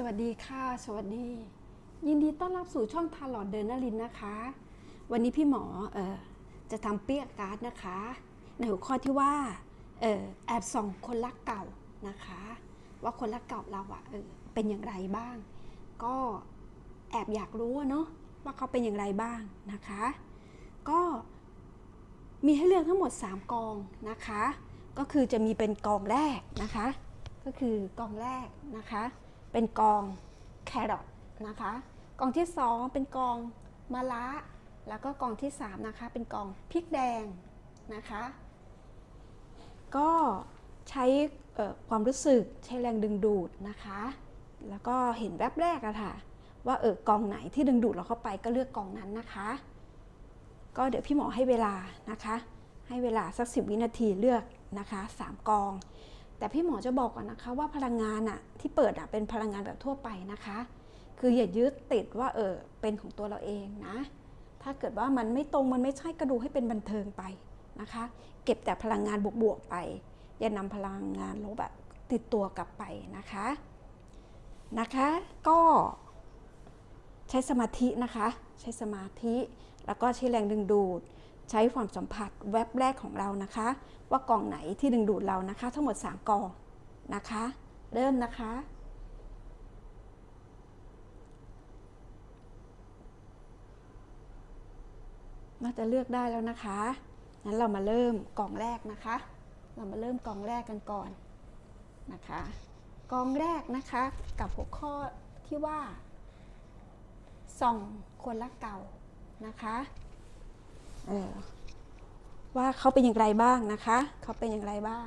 สวัสดีค่ะ สวัสดี ยินดีต้อนรับสู่ช่องทาหลอดเดินนลินนะคะ วันนี้พี่หมอเออจะทำเปียกการ์ดนะคะ ในหัวข้อที่ว่าเออแอบส่องคนรักเก่านะคะ ว่าคนรักเก่าเราอะเออเป็นอย่างไรบ้าง ก็แอบอยากรู้เนาะว่าเขาเป็นอย่างไรบ้างนะคะ ก็มีให้เลือกทั้งหมด 3 กองนะคะ ก็คือจะมีเป็นกองแรกนะคะ ก็คือกองแรกนะคะ เป็นกองแครอทนะคะ กองที่ 2 เป็นกองมะระแล้วก็กองที่ 3 นะคะ เป็นกองพริกแดงนะคะ ก็ใช้ความรู้สึกใช้แรงดึงดูดนะคะ แล้วก็เห็นแวบแรกอะค่ะ ว่าเออกองไหนที่ดึงดูดเราเข้าไปก็เลือกกองนั้นนะคะ ก็เดี๋ยวพี่หมอให้เวลานะคะ ให้เวลาสักสิวินาทีเลือกนะคะสามกอง แต่พี่หมอจะบอกก่อนนะคะว่าพลังงานอะที่เปิดอะเป็นพลังงานแบบทั่วไปนะคะ คืออย่ายึดติดว่าเออเป็นของตัวเราเองนะ ถ้าเกิดว่ามันไม่ตรงมันไม่ใช่ก็ดูให้เป็นบันเทิงไปนะคะ เก็บแต่พลังงานบวกๆไป อย่านำพลังงานลบแบบติดตัวกลับไปนะคะนะคะก็ใช้สมาธินะคะ ใช้สมาธิแล้วก็ใช้แรงดึงดูด ใช้ความสัมผัสแวบแรกของเรานะคะ ว่ากองไหนที่ดึงดูดเรานะคะ ทั้งหมด 3กองนะคะ เริ่มนะคะ น่าจะเลือกได้แล้วนะคะงั้นเรามาเริ่มกล่องแรกนะคะ เรามาเริ่มกล่องแรกกันก่อนนะคะกองแรกนะคะกับหัวข้อที่ว่าส่องคนรักเก่านะคะ ว่าเขาเป็นอย่างไรบ้างนะคะ เขาเป็นอย่างไรบ้าง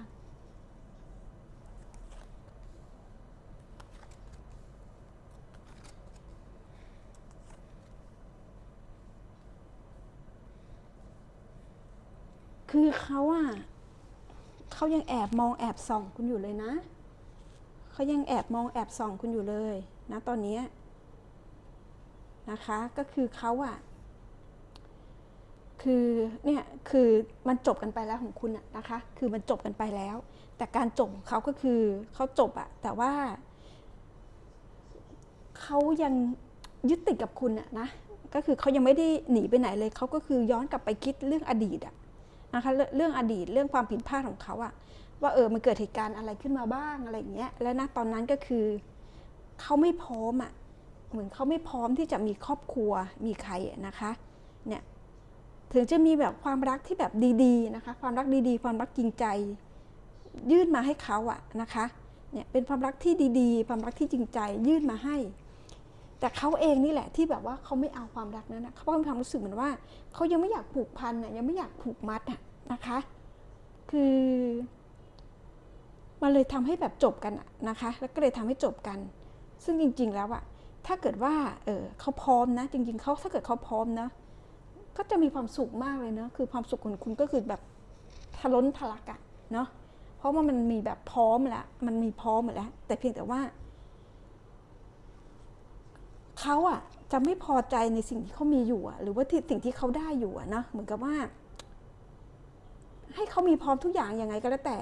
คือเขาอะเขายังแอบมองแอบส่องคุณอยู่เลยนะเขายังแอบมองแอบส่องคุณอยู่เลย นะตอนนี้นะคะ ก็คือเขาอะ คือเนี่ยคือมันจบกันไปแล้วของคุณอะนะคะ คือมันจบกันไปแล้ว แต่การจบของเขาก็คือเขาจบอะแต่ว่าเขายังยึดติดกับคุณอะนะก็คือเขายังไม่ได้หนีไปไหนเลยเขาก็คือย้อนกลับไปคิดเรื่องอดีตอะนะคะเรื่องอดีตเรื่องความผิดพลาดของเขาอะว่าเออมันเกิดเหตุการณ์อะไรขึ้นมาบ้างอะไรอย่างเงี้ยและณตอนนั้นก็คือเขาไม่พร้อมอะเหมือนเขาไม่พร้อมที่จะมีครอบครัวมีใครนะคะเนี่ย ถึงจะมีแบบความรักที่แบบดีๆนะคะ ความรักดีๆ ความรักจริงใจ ยื่นมาให้เขาอะนะคะเนี่ยเป็นความรักที่ดีๆ ความรักที่จริงใจ ยื่นมาให้ แต่เขาเองนี่แหละที่แบบว่าเขาไม่เอาความรักนั้นนะเขาก็มีความรู้สึกเหมือนว่าเขายังไม่อยากผูกพันน่ะยังไม่อยากผูกมัดน่ะนะคะ คือมันเลยทำให้แบบจบกันนะนะคะ แล้วก็เลยทำให้จบกัน ซึ่งจริง ๆ แล้วอะถ้าเกิดว่าเออเขาพร้อมนะ จริง ๆเขาถ้าเกิดเขาพร้อมนะ ก็จะมีความสุขมากเลยเนาะคือความสุขของคุณก็คือแบบทะล้นทะลักอะเนาะเพราะว่ามันมีแบบพร้อมแล้วมันมีพร้อมหมดแล้ว แต่เพียงแต่ว่าเขาอะจะไม่พอใจในสิ่งที่เขามีอยู่อะหรือว่าที่สิ่งที่เขาได้อยู่อะนะเหมือนกับว่า ให้เขามีพร้อมทุกอย่างยังไงก็แล้วแต่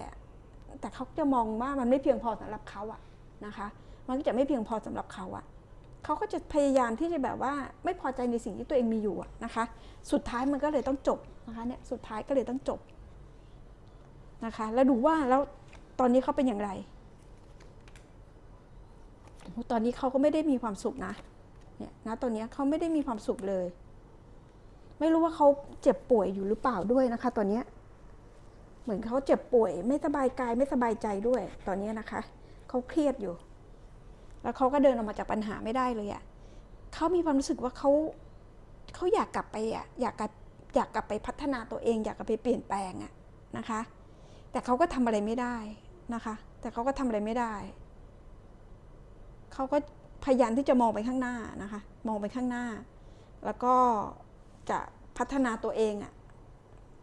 แต่เขาจะมองว่ามันไม่เพียงพอสำหรับเขาอะนะคะ มันก็จะไม่เพียงพอสำหรับเขาอะ เขาก็จะพยายามที่จะแบบว่าไม่พอใจในสิ่งที่ตัวเองมีอยู่นะคะ สุดท้ายมันก็เลยต้องจบนะคะเนี่ยสุดท้ายก็เลยต้องจบนะคะ แล้วดูว่าแล้วตอนนี้เขาเป็นอย่างไรตอนนี้เขาก็ไม่ได้มีความสุขนะเนี่ยนะตอนนี้เขาไม่ได้มีความสุขเลย ไม่รู้ว่าเขาเจ็บป่วยอยู่หรือเปล่าด้วยนะคะ ตอนนี้เหมือนเขาเจ็บป่วย ไม่สบายกายไม่สบายใจด้วย ตอนนี้นะคะเขาเครียดอยู่ แล้วเขาก็เดินออกมาจากปัญหาไม่ได้เลยอะ่ะเขามีความรู้สึกว่าเขาเขาอยากกลับไปอะ่ะอยากกลับอยากกลับไปพัฒนาตัวเอง อยากกลับไปเปลี่ยนแปลงอะ่ะนะคะ แต่เขาก็ทำอะไรไม่ได้นะคะ แต่เขาก็ทำอะไรไม่ได้เขาก็พยายามที่จะมองไปข้างหน้านะคะ มองไปข้างหน้า แล้วก็จะพัฒนาตัวเองอะ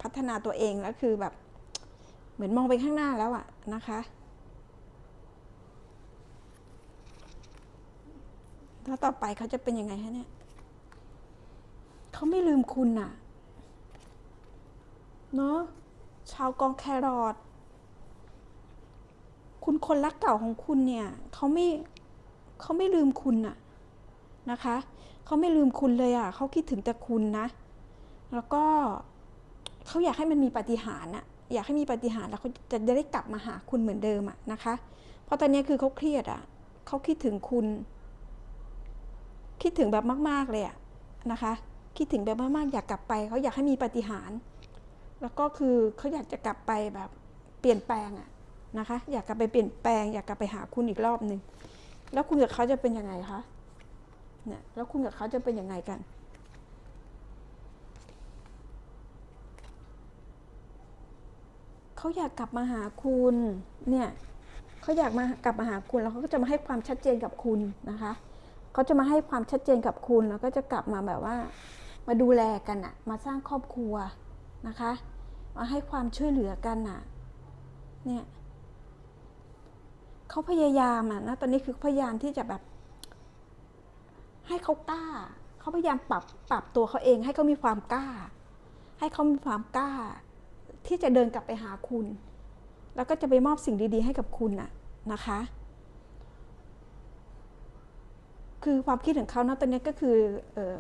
พัฒนาตัวเองแล้วคือแบบ เหมือนมองไปข้างหน้าแล้วอะนะคะ ถ้าต่อไปเขาจะเป็นยังไงฮะเนี่ยเขาไม่ลืมคุณน่ะ เนาะชาวกองแครอทคุณคนรักเก่าของคุณเนี่ยเขาไม่เขาไม่ลืมคุณอะนะคะเขาไม่ลืมคุณเลยอะเขาคิดถึงแต่คุณนะ แล้วก็เขาอยากให้มันมีปาฏิหาริย์อะอยากให้มีปาฏิหารแล้วเขาจะได้กลับมาหาคุณเหมือนเดิมอะนะคะ เพราะตอนนี้คือเขาเครียดอะเขาคิดถึงคุณ คิดถึงแบบมาก ๆเลยอะนะคะ คิดถึงแบบมากๆอยากกลับไปเขาอยากให้มีปฏิหารแล้วก็คือเขาอยากจะกลับไปแบบเปลี่ยนแปลงอะนะคะ อยากกลับไปเปลี่ยนแปลง อยากกลับไปหาคุณอีกรอบหนึ่งแล้วคุณกับเขาจะเป็นยังไงคะเนี่ยแล้วคุณกับเขาจะเป็นยังไงกันเขาอยากกลับมาหาคุณเนี่ยเขาอยากมากลับมาหาคุณแล้วเขาก็จะมาให้ความชัดเจนกับคุณนะคะ เขาจะมาให้ความชัดเจนกับคุณ แล้วก็จะกลับมาแบบว่า มาดูแลกันอะมาสร้างครอบครัวนะคะ มาให้ความช่วยเหลือกันอะเนี่ยเขาพยายามอะนะตอนนี้คือพยายามที่จะแบบ ให้เขากล้าเขาพยายามปรับปรับตัวเขาเอง ให้เขามีความกล้า ให้เขามีความกล้า ที่จะเดินกลับไปหาคุณ แล้วก็จะไปมอบสิ่งดี ๆ ให้กับคุณน่ะนะคะ คือความคิดของเขานะตอนนี้ก็คือเออ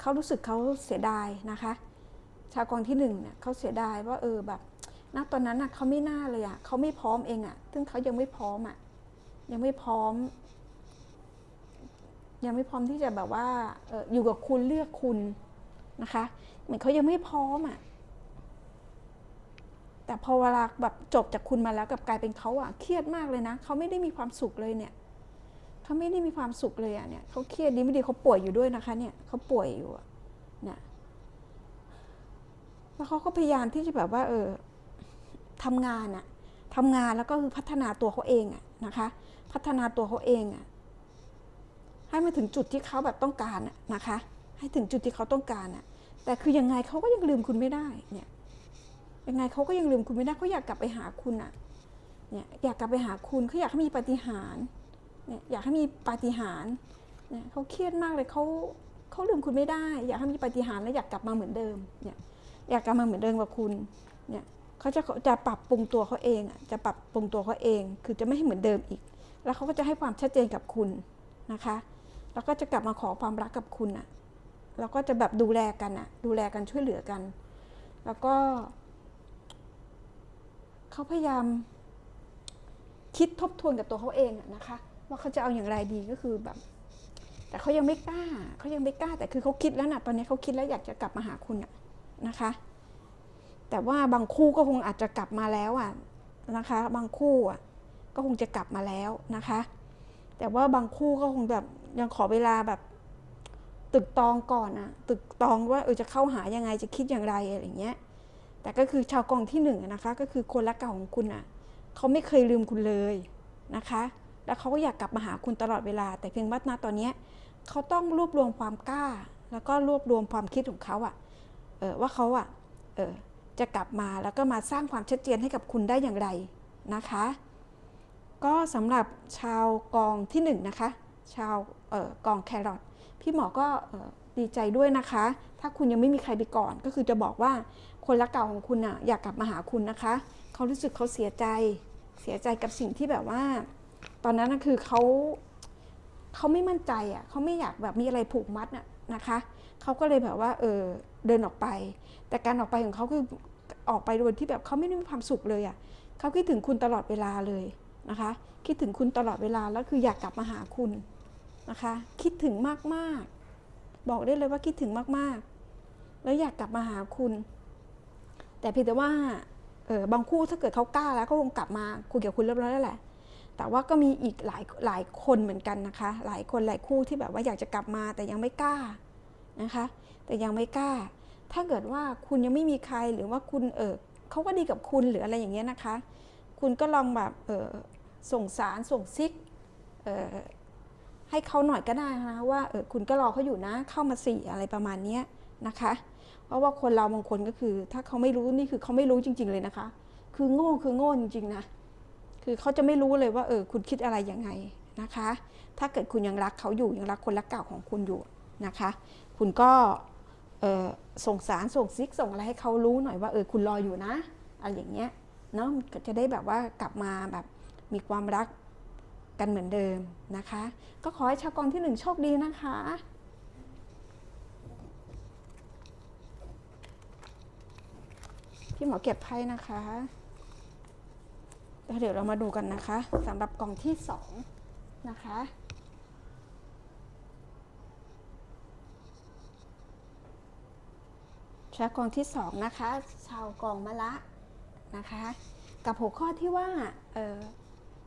เขารู้สึกเขาเสียดายนะคะ ชาวกองที่หนึ่งเนี่ยเขาเสียดายว่าเออแบบณตอนนั้นน่ะเขาไม่น่าเลยอะเขาไม่พร้อมเองอะ ซึ่งเขายังไม่พร้อมอะยังไม่พร้อม ยังไม่พร้อมที่จะแบบว่าอออยู่กับคุณเลือกคุณนะคะ เหมือนเขายังไม่พร้อมอะแต่พอเวลาแบบจบจากคุณมาแล้วกับกลายเป็นเขาอะเครียดมากเลยนะเขาไม่ได้มีความสุขเลยเนี่ย เขาไม่ได้มีความสุขเลยอะเนี่ยเขาเครียดดีไม่ดีเขาป่วยอยู่ด้วยนะคะ เนี่ยเขาป่วยอยู่อะเนี่ยแล้วเขาก็พยายามที่จะแบบว่า เออทำงานอะทำงานแล้วก็คือพัฒนาตัวเขาเองอะนะคะ พัฒนาตัวเขาเองอะให้มาถึงจุดที่เขาแบบต้องการอะนะคะ ให้ถึงจุดที่เขาต้องการอะแต่คือยังไงเขาก็ยังลืมคุณไม่ได้เนี่ยยังไงเขาก็ยังลืมคุณไม่ได้เขาอยากกลับไปหาคุณอะเนี่ยอยากกลับไปหาคุณเขาอยากให้มีปาฏิหาร เนี่ยอยากให้มีปาฏิหาริย์เนี่ยเขาเครียดมากเลยเขาเขาลืมคุณไม่ได้ อยากให้มีปาฏิหาริย์และอยากกลับมาเหมือนเดิมเนี่ยอยากกลับมาเหมือนเดิมกับคุณเนี่ยเขาจะจะปรับปรุงตัวเขาเองจะปรับปรุงตัวเขาเอง คือจะไม่ให้เหมือนเดิมอีก แล้วเขาก็จะให้ความชัดเจนกับคุณนะคะ แล้วก็จะกลับมาขอความรักกับคุณอะแล้วก็จะแบบดูแลกันอะ ดูแลกันช่วยเหลือกัน แล้วก็เขาพยายามคิดทบทวนกับตัวเขาเองอะนะคะ ว่าเขาจะเอาอย่างไรดีก็คือแบบ แต่เขายังไม่กล้าเขายังไม่กล้า แต่คือเขาคิดแล้วนะตอนนี้เขาคิดแล้วอยากจะกลับมาหาคุณอะนะคะ แต่ว่าบางคู่ก็คงอาจจะกลับมาแล้วอะนะคะ บางคู่อะก็คงจะกลับมาแล้วนะคะ แต่ว่าบางคู่ก็คงแบบยังขอเวลาแบบตึกตองก่อนอะตึกตองว่าเออจะเข้าหายังไงจะคิดอย่างไรอะไรเงี้ย แต่ก็คือชาวกองที่หนึ่งนะคะ ก็คือคนรักเก่าของคุณอะเขาไม่เคยลืมคุณเลยนะคะ แล้วเขาก็อยากกลับมาหาคุณตลอดเวลา แต่เพียงว่าณตอนนี้เขาต้องรวบรวมความกล้า แล้วก็รวบรวมความคิดของเขาอะเออว่าเขาอะเออจะกลับมาแล้วก็มาสร้างความชัดเจนให้กับคุณได้อย่างไรนะคะ ก็สำหรับชาวกองที่หนึ่งนะคะ ชาวออกองแครอทพี่หมอก็เออดีใจด้วยนะคะ ถ้าคุณยังไม่มีใครไปก่อน ก็คือจะบอกว่าคนรักเก่าของคุณอะอยากกลับมาหาคุณนะคะ เขารู้สึกเขาเสียใจ เสียใจกับสิ่งที่แบบว่า ตอนนั้นนะคือเขาเขาไม่มั่นใจอะเขาไม่อยากแบบมีอะไรผูกมัดน่ะนะคะเขาก็เลยแบบว่าเออเดินออกไป แต่การออกไปของเขาคือออกไปโดยที่แบบเขาไม่ได้มีความสุขเลยอะเขาคิดถึงคุณตลอดเวลาเลยนะคะ คิดถึงคุณตลอดเวลาแล้วคืออยากกลับมาหาคุณนะคะ คิดถึงมากๆ บอกได้เลยว่าคิดถึงมากๆ แล้วอยากกลับมาหาคุณ แต่เพียงแต่ว่าเออบางคู่ถ้าเกิดเขากล้าแล้วก็คงกลับมาคุยกับคุณเรียบร้อยแล้วแหละ แต่ว่าก็มีอีกหลายหลายคนเหมือนกันนะคะ หลายคนหลายคู่ที่แบบว่าอยากจะกลับมาแต่ยังไม่กล้านะคะ แต่ยังไม่กล้า ถ้าเกิดว่าคุณยังไม่มีใครหรือว่าคุณเออเขาก็ดีกับคุณหรืออะไรอย่างเงี้ยนะคะ คุณก็ลองแบบเออส่งสารส่งซิกเออให้เขาหน่อยก็ได้นะว่าเออคุณก็รอเขาอยู่นะเข้ามาสี่อะไรประมาณเนี้ยนะคะ เพราะว่าคนเราบางคนก็คือ ถ้าเขาไม่รู้นี่คือเขาไม่รู้จริง ๆเลยนะคะ คือโง่คือโง่จริงๆนะ คือเขาจะไม่รู้เลยว่าเออคุณคิดอะไรยังไงนะคะ ถ้าเกิดคุณยังรักเขาอยู่ยังรักคนรักเก่าของคุณอยู่นะคะ คุณก็ส่งสารส่งซิกส่งอะไรให้เขารู้หน่อยว่าเออคุณรออยู่นะอะไรอย่างเงี้ยเนาะจะได้แบบว่ากลับมาแบบมีความรักกันเหมือนเดิมนะคะ ก็ขอให้ชาวกองที่หนึ่งโชคดีนะคะพี่หมอเก็บไพ่นะคะ แล้วเดี๋ยวเรามาดูกันนะคะสำหรับกล่องที่สองนะคะชากองที่สองนะคะ ชาวกองมะละนะคะ กับหัวข้อที่ว่าออ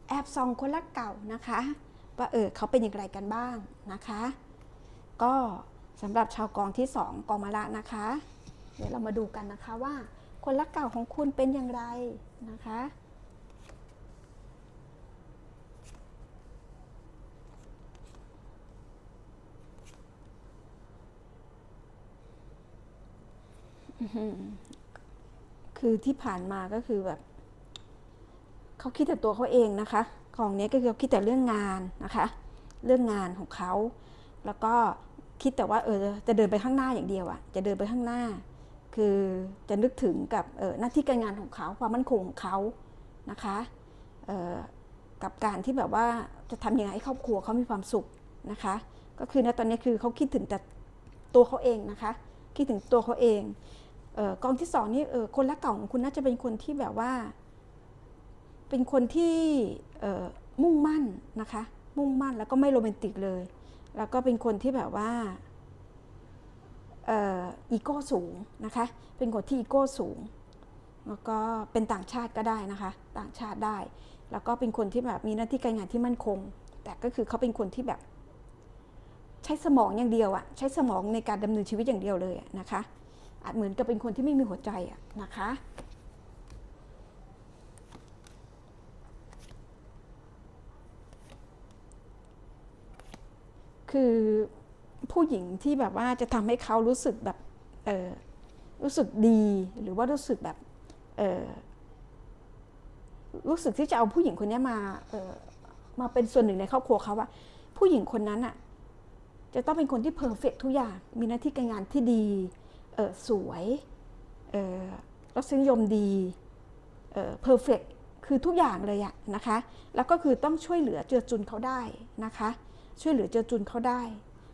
แอบซองคนรักเก่านะคะว่าเออเขาเป็นอย่างไรกันบ้างนะคะ ก็สำหรับชาวกองที่สองกองมะละนะคะ เดี๋ยวเรามาดูกันนะคะว่าคนรักเก่าของคุณเป็นอย่างไรนะคะ คือที่ผ่านมาก็คือแบบเขาคิดแต่ตัวเขาเองนะคะกองนี้ก็คือเขาคิดแต่เรื่องงานนะคะ เรื่องงานของเขา แล้วก็คิดแต่ว่าเออจะเดินไปข้างหน้าอย่างเดียวอะจะเดินไปข้างหน้า คือจะนึกถึงกับเออหน้าที่การงานของเขาความมั่นคงของเขานะคะเออกับการที่แบบว่าจะทำยังไงให้ครอบครัวเขามีความสุขนะคะ ก็คือณตอนนี้คือเขาคิดถึงแต่ตัวเขาเองนะคะ คิดถึงตัวเขาเอง กองที่สองนี่เออคนรักเก่าของคุณน่าจะเป็นคนที่แบบว่า เป็นคนที่มุ่งมั่นนะคะ มุ่งมั่นแล้วก็ไม่โรแมนติกเลย แล้วก็เป็นคนที่แบบว่าอีโก้สูงนะคะ เป็นคนที่อีโก้สูง แล้วก็เป็นต่างชาติก็ได้นะคะ ต่างชาติได้ แล้วก็เป็นคนที่แบบมีหน้าที่การงานที่มั่นคง แต่ก็คือเขาเป็นคนที่แบบใช้สมองอย่างเดียวอะใช้สมองในการดำเนินชีวิตอย่างเดียวเลยนะคะ อาจเหมือนกับเป็นคนที่ไม่มีหัวใจอะนะคะคือผู้หญิงที่แบบว่าจะทำให้เขารู้สึกแบบเออรู้สึกดีหรือว่ารู้สึกแบบเออรู้สึกที่จะเอาผู้หญิงคนนี้มาเออมาเป็นส่วนหนึ่งในครอบครัวเขาว่า ผู้หญิงคนนั้นอะจะต้องเป็นคนที่เพอร์เฟกทุกอย่าง มีหน้าที่การงานที่ดี ออสวยเออรสนิยมดีเออเพอร์เฟกคือทุกอย่างเลยอะนะคะ แล้วก็คือต้องช่วยเหลือเจือจุนเขาได้นะคะ ช่วยเหลือเจือจุนเขาได้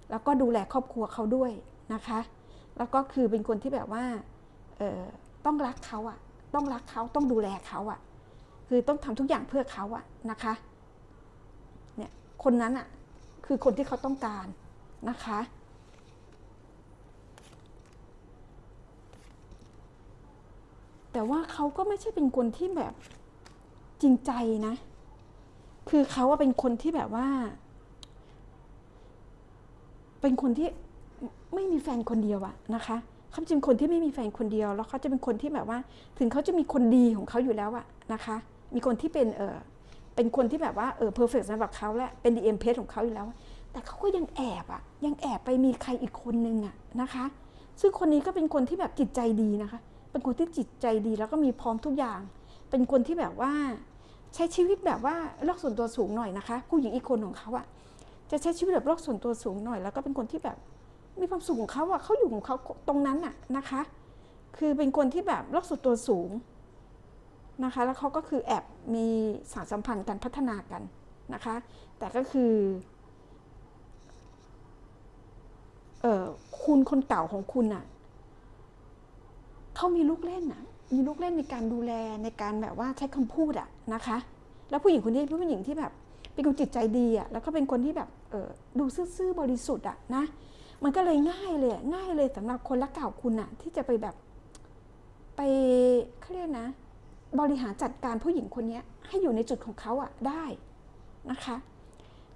แล้วก็ดูแลครอบครัวเขาด้วยนะคะ แล้วก็คือเป็นคนที่แบบว่าเออต้องรักเขาอะต้องรักเขาต้องดูแลเขาอะคือต้องทำทุกอย่างเพื่อเขาอะนะคะ เนี่ยคนนั้นอะคือคนที่เขาต้องการนะคะ แต่ว่าเขาก็ไม่ใช่เป็นคนที่แบบจริงใจนะ คือเขาว่าเป็นคนที่แบบว่า เป็นคนที่ไม่มีแฟนคนเดียวอะนะคะเขาจะเป็นคนที่ไม่มีแฟนคนเดียว แล้วเขาจะเป็นคนที่แบบว่า ถึงเขาจะมีคนดีของเขาอยู่แล้วอะนะคะ มีคนที่เป็นเออเป็นคนที่แบบว่าเออเพอร์เฟกต์สำหรับเขาและเป็นดีเอ็มเพสของเขาอยู่แล้ว แต่เขาก็ยังแอบอะยังแอบไปมีใครอีกคนนึงอะนะคะ ซึ่งคนนี้ก็เป็นคนที่แบบจิตใจดีนะคะ เป็นคนที่จิตใจดีแล้วก็มีพร้อมทุกอย่าง เป็นคนที่แบบว่าใช้ชีวิตแบบว่าโลกส่วนตัวสูงหน่อยนะคะ ผู้หญิงอีกคนของเขาอะจะใช้ชีวิตแบบโลกส่วนตัวสูงหน่อย แล้วก็เป็นคนที่แบบมีความสุขของเขาอะเขาอยู่ของเขาตรงนั้นอะนะคะ คือเป็นคนที่แบบโลกส่วนตัวสูงนะคะ แล้วเขาก็คือแอบมีสารสัมพันธ์กันพัฒนากันนะคะ แต่ก็คือเออคุณคนเก่าของคุณอะ เขามีลูกเล่นอะมีลูกเล่นในการดูแลในการแบบว่าใช้คำพูดอะนะคะ แล้วผู้หญิงคนนี้เป็นผู้หญิงที่แบบเป็นคนจิตใจดีอะแล้วก็เป็นคนที่แบบเออดูซื่อๆบริสุทธิ์อะนะ มันก็เลยง่ายเลยง่ายเลยสำหรับคนรักเก่าคุณอะที่จะไปแบบ ไปเขาเรียกนะ บริหารจัดการผู้หญิงคนนี้ให้อยู่ในจุดของเขาอะได้นะคะ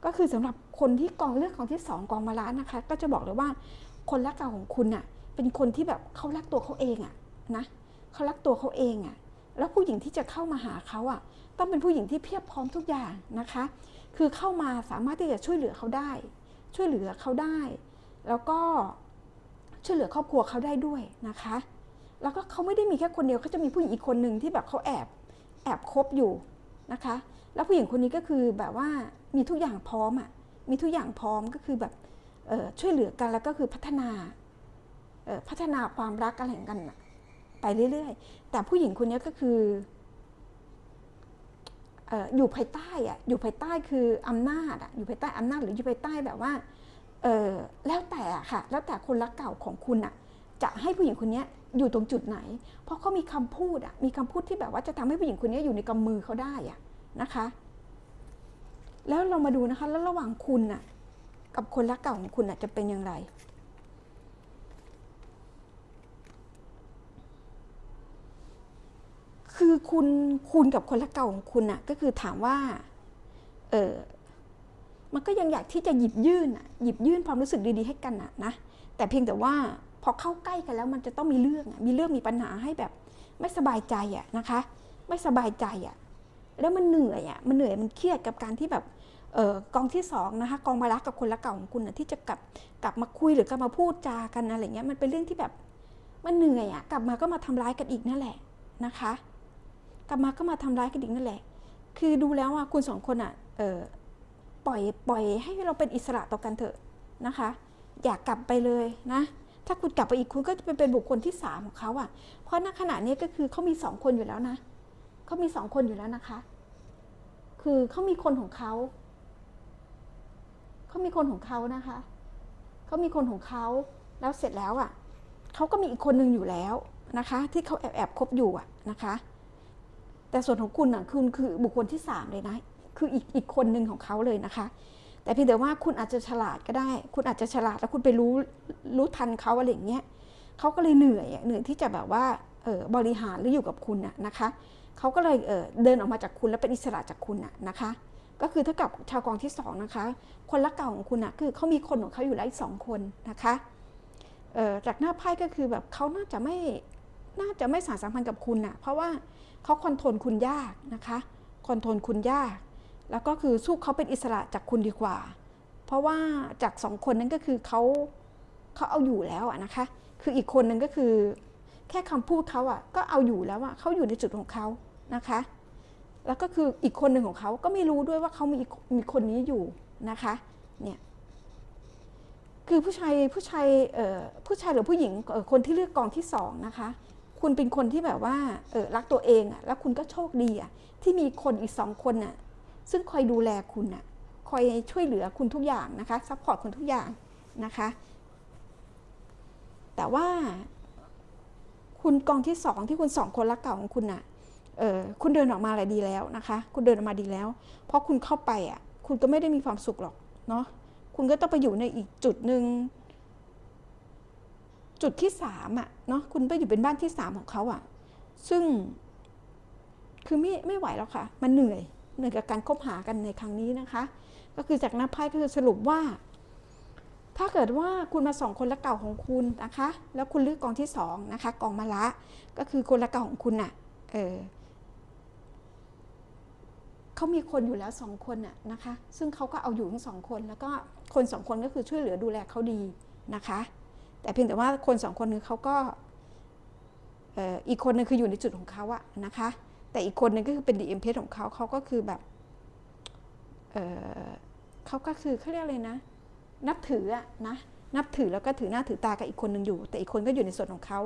ก็คือสำหรับคนที่กองเลือกกองที่สองกองมาล้านนะคะ ก็จะบอกเลยว่าคนรักเก่าของคุณอะเป็นคนที่แบบเขารักตัวเขาเองอะ นะเขารักตัวเขาเองอะแล้วผู้หญิงที่จะเข้ามาหาเขาอะต้องเป็นผู้หญิงที่เพียบพร้อมทุกอย่างนะคะ คือเข้ามาสามารถที่จะช่วยเหลือเขาได้ ช่วยเหลือเขาได้ แล้วก็ช่วยเหลือครอบครัวเขาได้ด้วยนะคะ แล้วก็เขาไม่ได้มีแค่คนเดียวเขาจะมีผู้หญิงอีกคนหนึ่งที่แบบเขาแอบแอบคบอยู่นะคะ แล้วผู้หญิงคนนี้ก็คือแบบว่ามีทุกอย่างพร้อมอะ มีทุกอย่างพร้อมก็คือแบบช่วยเหลือกันแล้วก็คือพัฒนาพัฒนาความรักอะไรของกันน่ะ ไปเรื่อยๆ แต่ผู้หญิงคนนี้ก็คืออยู่ภายใต้อะอยู่ภายใต้คืออำนาจอะอยู่ภายใต้อำนาจหรืออยู่ภายใต้แบบว่าเออแล้วแต่ค่ะ แล้วแต่คนรักเก่าของคุณอะจะให้ผู้หญิงคนนี้อยู่ตรงจุดไหน เพราะเขามีคำพูดอะมีคำพูดที่แบบว่าจะทำให้ผู้หญิงคนนี้อยู่ในกำมือเขาได้อะนะคะ แล้วเรามาดูนะคะ แล้วระหว่างคุณน่ะกับคนรักเก่าของคุณน่ะจะเป็นอย่างไร คือคุณคุณกับคนรักเก่าของคุณน่ะก็คือถามว่า เออมันก็ยังอยากที่จะหยิบยื่นอะหยิบยื่นความรู้สึกดีๆให้กันน่ะนะแต่เพียงแต่ว่าพอเข้าใกล้กันแล้วมันจะต้องมีเรื่องมีเรื่องมีปัญหาให้แบบ ไม่สบายใจอะนะคะ ไม่สบายใจอะแล้วมันเหนื่อยอะมันเหนื่อยมันเครียดกับการที่แบบเออกองที่สองนะคะกองมารักกับคนละเก่าของคุณนะที่จะกลับกลับมาคุยหรือกลับมาพูดจากันอะไรเงี้ยมันเป็นเรื่องที่แบบมันเหนื่อยอะกลับมาก็มาทำร้ายกันอีกนั่นแหละนะคะ กลับมาก็มาทำร้ายกันอีกนั่นแหละ คือดูแล้วอะคุณสองคนอะเออปล่อยปล่อยให้เราเป็นอิสระต่อกันเถอะนะคะ อยากกลับไปเลยนะ ถ้าคุณกลับไปอีกคุณก็จะไปเป็นบุคคลที่สามของเขาอะ เพราะณขณะนี้ก็คือเขามีสองคนอยู่แล้วนะเขามีสองคนอยู่แล้วนะคะ คือเขามีคนของเขาเขามีคนของเขานะคะเขามีคนของเขาแล้วเสร็จแล้วอะเขาก็มีอีกคนหนึ่งอยู่แล้วนะคะ ที่เขาแอบแอบคบอยู่อะนะคะ แต่ส่วนของคุณอะคุณคือบุคคลที่สามเลยนะ คืออีกอีกคนหนึ่งของเขาเลยนะคะ แต่เพียงแต่ว่าคุณอาจจะฉลาดก็ได้ คุณอาจจะฉลาดแล้วคุณไปรู้รู้ทันเขาอะไรอย่างเงี้ยเขาก็เลยเหนื่อยเหนื่อยที่จะแบบว่าเออบริหารหรืออยู่กับคุณน่ะนะคะเขาก็เลยเเดินออกมาจากคุณแล้วเป็นอิสระจากคุณน่ะนะคะ ก็คือเท่ากับชาวกองที่สองนะคะ คนรักเก่าของคุณน่ะคือเขามีคนของเขาอยู่แล้วอีกสองคนนะคะออจากหน้าไพ่ก็คือแบบเขาน่าจะไม่ น่าจะไม่สานสัมพันธ์กับคุณน่ะเพราะว่าเขาคอนโทรลคุณยากนะคะคอนโทรลคุณยาก แล้วก็คือสู้เขาเป็นอิสระจากคุณดีกว่า เพราะว่าจากสองคนนั้นก็คือเขาเขาเอาอยู่แล้วอะนะคะ คืออีกคนนึงก็คือ แค่คำพูดเขาอะก็เอาอยู่แล้วอะเขาอยู่ในจุดของเขานะคะ แล้วก็คืออีกคนหนึ่งของเขาก็ไม่รู้ด้วยว่าเขามีมีคนนี้อยู่นะคะ เนี่ยคือผู้ชายผู้ชายผู้ชายหรือผู้หญิงคนที่เลือกกองที่สองนะคะ คุณเป็นคนที่แบบว่าเออรักตัวเองอะแล้วคุณก็โชคดีอะที่มีคนอีกสองคนน่ะซึ่งคอยดูแลคุณน่ะคอยช่วยเหลือคุณทุกอย่างนะคะซัพพอร์ตคุณทุกอย่างนะคะ แต่ว่าคุณกองที่สองที่คุณสองคนรักเก่าของคุณน่ะเออคุณเดินออกมาอะไรดีแล้วนะคะ คุณเดินออกมาดีแล้ว เพราะคุณเข้าไปอะคุณก็ไม่ได้มีความสุขหรอกเนาะคุณก็ต้องไปอยู่ในอีกจุดหนึ่ง จุดที่สามอะเนาะคุณไปอยู่เป็นบ้านที่สามของเขาอะ ซึ่งคือไม่ไม่ไหวแล้วค่ะ มันเหนื่อยเหนื่อยกับการคบหากันในครั้งนี้นะคะ ก็คือจากน้าไพ่ก็คือสรุปว่า ถ้าเกิดว่าคุณมาสองคนละเก่าของคุณนะคะ แล้วคุณเลือกกองที่สองนะคะกองมาละก็คือคนละเก่าของคุณน่ะเออเขามีคนอยู่แล้วสองคนน่ะนะคะ ซึ่งเขาก็เอาอยู่ทั้งสองคน แล้วก็คนสองคนก็คือช่วยเหลือดูแลเขาดีนะคะ แต่เพียงแต่ว่าคนสองคนนึงเขาก็อีกคนนึงคืออยู่ในจุดของเขาอะนะคะ แต่อีกคนนึงก็คือเป็นดีเอ็มเพของเขาเขาก็คือแบบเเขาก็คือเขาเรียกอะไรนะ นับถืออะนะนับถือแล้วก็ถือหน้าถือตากับอีกคนหนึ่งอยู่ แต่อีกคนก็อยู่ในส่วนของเขา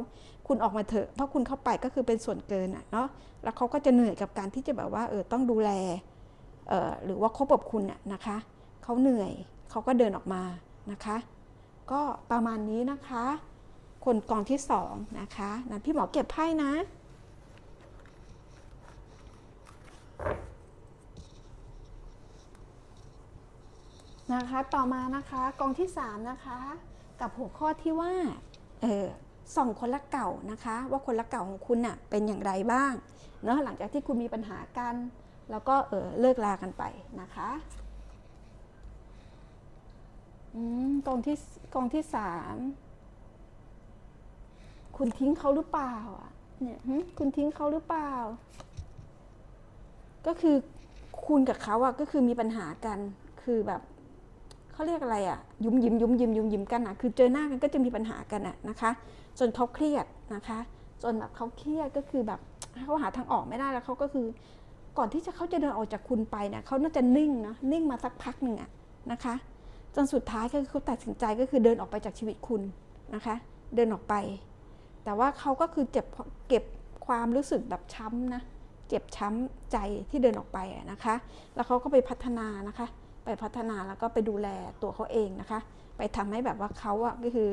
คุณออกมาเถอะ เพราะคุณเข้าไปก็คือเป็นส่วนเกินอะเนาะ แล้วเขาก็จะเหนื่อยกับการที่จะแบบว่าเออต้องดูแลเออหรือว่าคบกับคุณอะนะคะ เขาเหนื่อยเขาก็เดินออกมานะคะ ก็ประมาณนี้นะคะ คนกองที่สองนะคะนะพี่หมอเก็บไพ่นะนะคะ ต่อมานะคะกองที่ 3 นะคะ กับหัวข้อที่ว่าเออส่องคนละเก่านะคะ ว่าคนละเก่าของคุณน่ะเป็นอย่างไรบ้างเนาะหลังจากที่คุณมีปัญหากัน แล้วก็เออเลิกลากันไปนะคะ อืมกองที่กองที่สามคุณทิ้งเขาหรือเปล่าอะ เนี่ยคุณทิ้งเขาหรือเปล่า ก็คือคุณกับเขาอะก็คือมีปัญหากัน คือแบบเขาเรียกอะไรอะ ยุมยิ้มยุมยิ้มยุมยิ้มกันนะคือเจอหน้ากันก็จะมีปัญหากันอะนะคะ จนเขาเครียดนะคะ จนแบบเขาเครียดก็คือแบบเขาหาทางออกไม่ได้แล้วเขาก็คือ ก่อนที่จะเขาจะเดินออกจากคุณไปเนี่ยเขาน่าจะนิ่งนะนิ่งมาสักพักหนึ่งอะนะคะ จนสุดท้ายก็คือเขาตัดสินใจก็คือเดินออกไปจากชีวิตคุณนะคะ เดินออกไป แต่ว่าเขาก็คือเจ็บเก็บความรู้สึกแบบช้ำนะเจ็บช้ำใจที่เดินออกไปนะคะ แล้วเขาก็ไปพัฒนานะคะ ไปพัฒนาแล้วก็ไปดูแลตัวเขาเองนะคะ ไปทำให้แบบว่าเขาอะก็คือ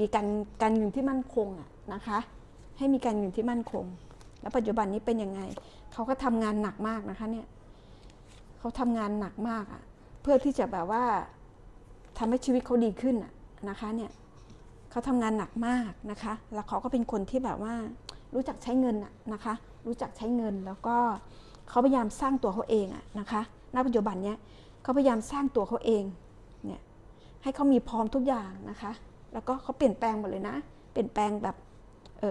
มีการการเงินที่มั่นคงอะนะคะ ให้มีการเงินที่มั่นคง แล้วปัจจุบันนี้เป็นยังไง เขาก็ทำงานหนักมากนะคะเนี่ย เขาทำงานหนักมากอะ เพื่อที่จะแบบว่า ทำให้ชีวิตเขาดีขึ้นนะคะเนี่ยเขาทำงานหนักมากนะคะ แล้วเขาก็เป็นคนที่แบบว่ารู้จักใช้เงินนะคะ รู้จักใช้เงินแล้วก็เขาพยายามสร้างตัวเขาเองนะคะณปัจจุบันเนี้ยเขาพยายามสร้างตัวเขาเองเนี่ยให้เขามีพร้อมทุกอย่างนะคะ แล้วก็เขาเปลี่ยนแปลงหมดเลยนะ เปลี่ยนแปลงแบบเ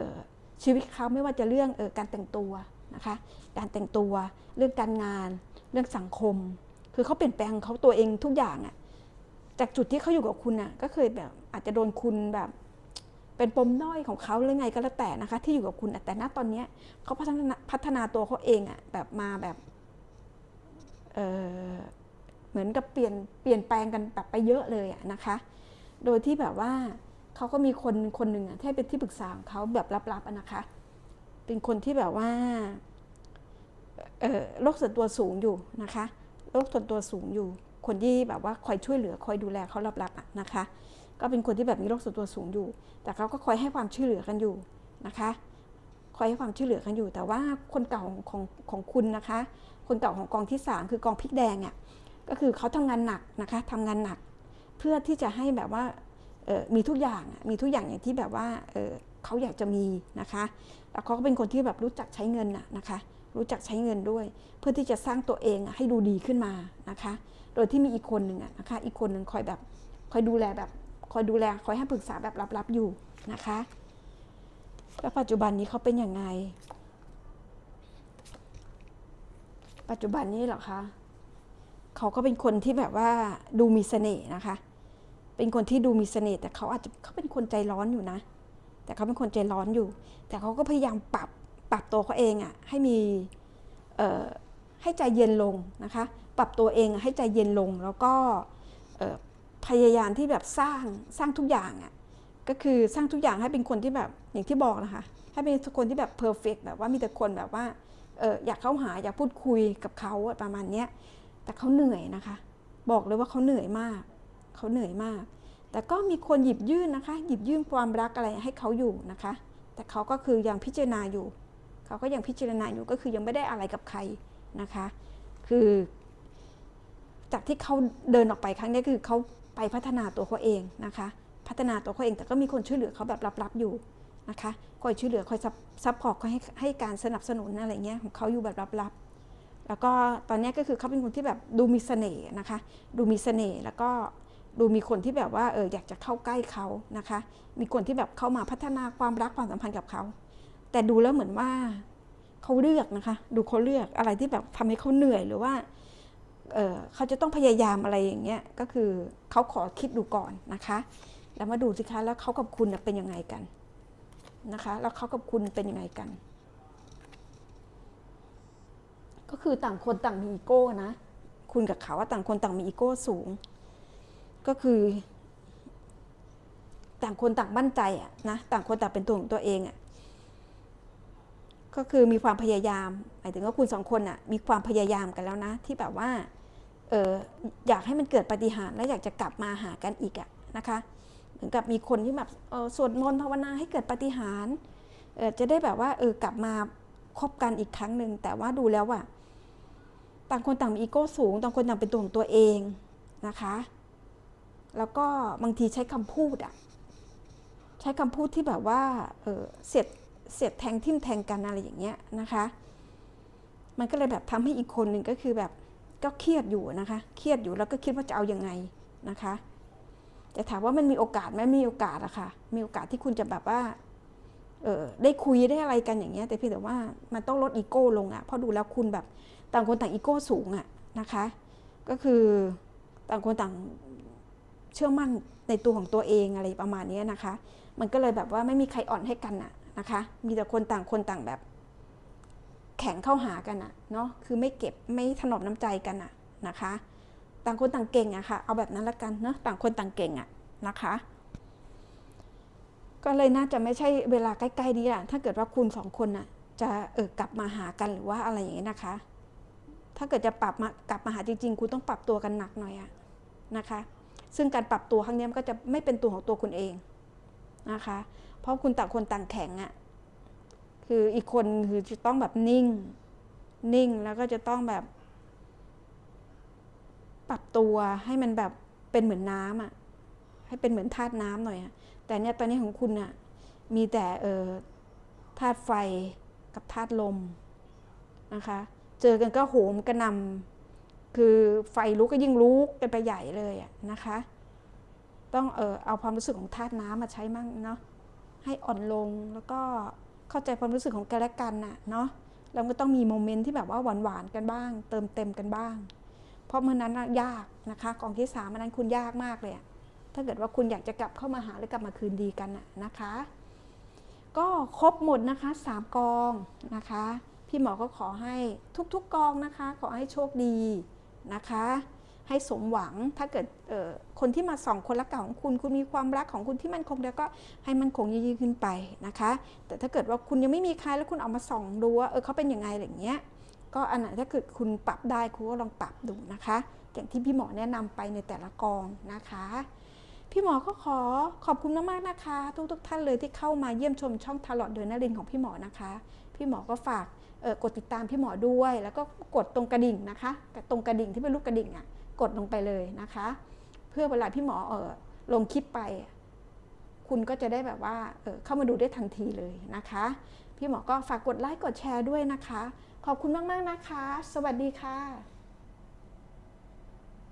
ชีวิตเขาไม่ว่าจะเรื่องออการแต่งตัวนะคะ การแต่งตัว เรื่องการงาน เรื่องสังคม คือเขาเปลี่ยนแปลงเขาตัวเองทุกอย่างอะ จากจุดที่เขาอยู่กับคุณอะก็เคยแบบอาจจะโดนคุณแบบ เป็นปมด้อยของเขาหรือไงก็แล้วแต่นะคะ ที่อยู่กับคุณแต่ณตอนเนี้ยเขาพัฒนาพัฒนาตัวเขาเองอะแบบมาแบบเออเหมือนกับเปลี่ยนเปลี่ยนแปลงกันแบบไปเยอะเลยอะนะคะ โดยที่แบบว่าเขาก็มีคนคนหนึ่งอะที่เป็นที่ปรึกษาของเขาแบบลับๆอะนะคะ เป็นคนที่แบบว่าโรคส่วนตัวสูงอยู่นะคะโรคส่วนตัวสูงอยู่ คนที่แบบว่าคอยช่วยเหลือคอยดูแลเขาลับๆอะนะคะ ก็เป็นคนที่แบบมีโรคส่วนตัวสูงอยู่ แต่เขาก็คอยให้ความช่วยเหลือกันอยู่นะคะคอยให้ความช่วยเหลือกันอยู่ แต่ว่าคนเก่าของของของคุณนะคะ คนเก่าของกองที่สามคือกองพริกแดงอะก็คือเขาทำงานหนักนะคะทำงานหนักเพื่อที่จะให้แบบว่ามีทุกอย่างมีทุกอย่างอย่างที่แบบว่าเเขาอยากจะมีนะคะแล้วเขาก็เป็นคนที่แบบรู้จักใช้เงินนะคะ รู้จักใช้เงินด้วย เพื่อที่จะสร้างตัวเองให้ดูดีขึ้นมานะคะ โดยที่มีอีกคนหนึ่งนะคะ อีกคนหนึ่งคอยแบบคอยดูแลแบบคอยดูแลคอยให้ปรึกษาแบบลับๆอยู่นะคะแล้วปัจจุบันนี้เขาเป็นยังไง ปัจจุบันนี้เหรอคะเขาก็เป็นคนที่แบบว่าดูมีเสน่ห์นะคะ เป็นคนที่ดูมีเสน่ห์แต่เขาอาจจะเขาเป็นคนใจร้อนอยู่นะ แต่เขาเป็นคนใจร้อนอยู่ แต่เขาก็พยายามปรับปรับตัวเขาเองอะ่ะให้มีให้ใจเย็นลงนะคะ ปรับตัวเองให้ใจเย็นลงแล้วก็พยายามที่แบบสร้างสร้างทุกอย่างอะ่ะก็คือสร้างทุกอย่างให้เป็นคนที่แบบอย่างที่บอกนะคะให้เป็นคนที่แบบเพอร์เฟกแบบว่ามีแต่คนแบบว่าอออยากเข้าหาอยากพูดคุยกับเขาประมาณเนี้ยแต่เขาเหนื่อยนะคะ บอกเลยว่าเขาเหนื่อยมากเขาเหนื่อยมาก แต่ก็มีคนหยิบยื่นนะคะ หยิบยื่นความรักอะไรให้เขาอยู่นะคะ แต่เขาก็คือยังพิจารณาอยู่ เขาก็ยังพิจารณาอยู่ก็คือยังไม่ได้อะไรกับใครนะคะ คือ จากที่เขาเดินออกไปครั้งนี้คือเขาไปพัฒนาตัวเขาเองนะคะ พัฒนาตัวเขาเองแต่ก็มีคนช่วยเหลือเขาแบบลับๆอยู่นะคะคอยช่วยเหลือคอยซับซัพพอร์ตคอยให้ให้การสนับสนุนอะไรเงี้ยของเขาอยู่แบบลับๆ แล้วก็ตอนนี้ก็คือเขาเป็นคนที่แบบดูมีเสน่ห์นะคะ ดูมีเสน่ห์แล้วก็ดูมีคนที่แบบว่าเอออยากจะเข้าใกล้เขานะคะ มีคนที่แบบเข้ามาพัฒนาความรักความสัมพันธ์กับเขา แต่ดูแล้วเหมือนว่าเขาเลือกนะคะ ดูเขาเลือกอะไรที่แบบทำให้เขาเหนื่อยหรือว่า เเขาจะต้องพยายามอะไรอย่างเงี้ยก็คือเขาขอคิดดูก่อนนะคะ แล้วมาดูสิคะแล้วเขากับคุณเป็นยังไงกันนะคะ แล้วเขากับคุณเป็นยังไงกัน ก็คือต่างคนต่างมีอีโก้นะคุณกับเขาว่าต่างคนต่างมีอีโก้สูง ก็คือ ต่างคนต่างมั่นใจอะนะต่างคนต่างเป็นตัวของตัวเองอะก็คือมีความพยายามหมายถึงว่าคุณสองคนอะมีความพยายามกันแล้วนะ ที่แบบว่า อออยากให้มันเกิดปฏิหารและอยากจะกลับมาหากันอีกอะนะคะเหมือนกับมีคนที่แบบเออสวดมนต์ภาวนาให้เกิดปฏิหารเออจะได้แบบว่าเออกลับมาคบกันอีกครั้งหนึ่งแต่ว่าดูแล้วอะต่างคนต่างมีอีโก้สูงต่างคนต่างเป็นตัวของตัวเองนะคะ แล้วก็บางทีใช้คำพูดอะใช้คำพูดที่แบบว่าเออเสียดเสียดแทงทิ่มแทงกันอะไรอย่างเงี้ยนะคะ มันก็เลยแบบทำให้อีกคนหนึ่งก็คือแบบ ก็เครียดอยู่นะคะ เครียดอยู่แล้วก็คิดว่าจะเอาอยัางไงนะคะแต่ถามว่ามันมีโอกาสไหมมีโอกาสอะค่ะ มีโอกาสที่คุณจะแบบว่า เออได้คุยได้อะไรกันอย่างเงี้ย แต่เพียงแต่ว่ามันต้องลดอีโก้ลงอะเพราะดูแล้วคุณแบบต่างคนต่างอีโก้สูงอะนะคะ ก็คือต่างคนต่างเชื่อมั่นในตัวของตัวเองอะไรประมาณนี้นะคะ มันก็เลยแบบว่าไม่มีใครอ่อนให้กันอะนะคะ มีแต่คนต่างคนต่างแบบ แข็งเข้าหากันอะเนาะคือไม่เก็บไม่ถนอมน้ำใจกันอะนะคะ ต่างคนต่างเก่งอะค่ะ เอาแบบนั้นละกันเนาะต่างคนต่างเก่งอะนะคะ ก็เลยน่าจะไม่ใช่เวลาใกล้ๆนี้อะถ้าเกิดว่าคุณสองคนอะจะเออกลับมาหากันหรือว่าอะไรอย่างนี้นะคะ ถ้าเกิดจะปรับมากลับมาหาจริงๆ คุณต้องปรับตัวกันหนักหน่อยอะนะคะ ซึ่งการปรับตัวครั้งนี้มันก็จะไม่เป็นตัวของตัวคุณเองนะคะ เพราะคุณต่างคนต่างแข็งอะ คืออีกคนคือจะต้องแบบนิ่ง นิ่งแล้วก็จะต้องแบบ ปรับตัวให้มันแบบเป็นเหมือนน้ำอะให้เป็นเหมือนธาตุน้ำหน่อยอะแต่เนี่ยตอนนี้ของคุณอะมีแต่เออธาตุไฟกับธาตุลมนะคะ เจอกันก็โหมกระนำคือไฟลุกก็ยิ่งลุกกันไปใหญ่เลยอะนะคะ ต้องเออเอาความรู้สึกของธาตุน้ำมาใช้มั่งเนาะให้อ่อนลงแล้วก็ เข้าใจความรู้สึกของกันและกันน่ะเนาะแล้วก็ต้องมีโมเมนต์ที่แบบว่าหวานๆกันบ้าง เติมเต็มกันบ้าง เพราะเมื่อนั้นยากนะคะกองที่สามอันนั้นคุณยากมากเลยถ้าเกิดว่าคุณอยากจะกลับเข้ามาหาหรือกลับมาคืนดีกันน่ะนะคะ ก็ครบหมดนะคะสามกองนะคะ พี่หมอก็ขอให้ทุกๆกองนะคะ ขอให้โชคดีนะคะ ให้สมหวัง ถ้าเกิดคนที่มาส่องคนรักเก่าของคุณ คุณมีความรักของคุณที่มั่นคงแล้วก็ให้มั่นคงยิ่งขึ้นไปนะคะ แต่ถ้าเกิดว่าคุณยังไม่มีใครแล้วคุณเอามาส่องดูว่าเออเขาเป็นยังไงอะไรอย่างเงี้ย ก็อันไหนถ้าเกิดคุณปรับได้คุณก็ลองปรับดูนะคะ อย่างที่พี่หมอแนะนำไปในแต่ละกองนะคะพี่หมอก็ขอขอบคุณมากๆนะคะ ทุกๆท่านเลยที่เข้ามาเยี่ยมชมช่องทาร์ลอดเดินนารินของพี่หมอนะคะ พี่หมอก็ฝากกดติดตามพี่หมอด้วย แล้วก็กดตรงกระดิ่งนะคะ แต่ตรงกระดิ่งที่เป็นรูปกระดิ่งอะ กดลงไปเลยนะคะ เพื่อเวลาพี่หมอเออลงคลิปไป คุณก็จะได้แบบว่าเออเข้ามาดูได้ทันทีเลยนะคะ พี่หมอก็ฝากกดไลค์กดแชร์ด้วยนะคะ ขอบคุณมาก ๆ นะคะ สวัสดีค่ะ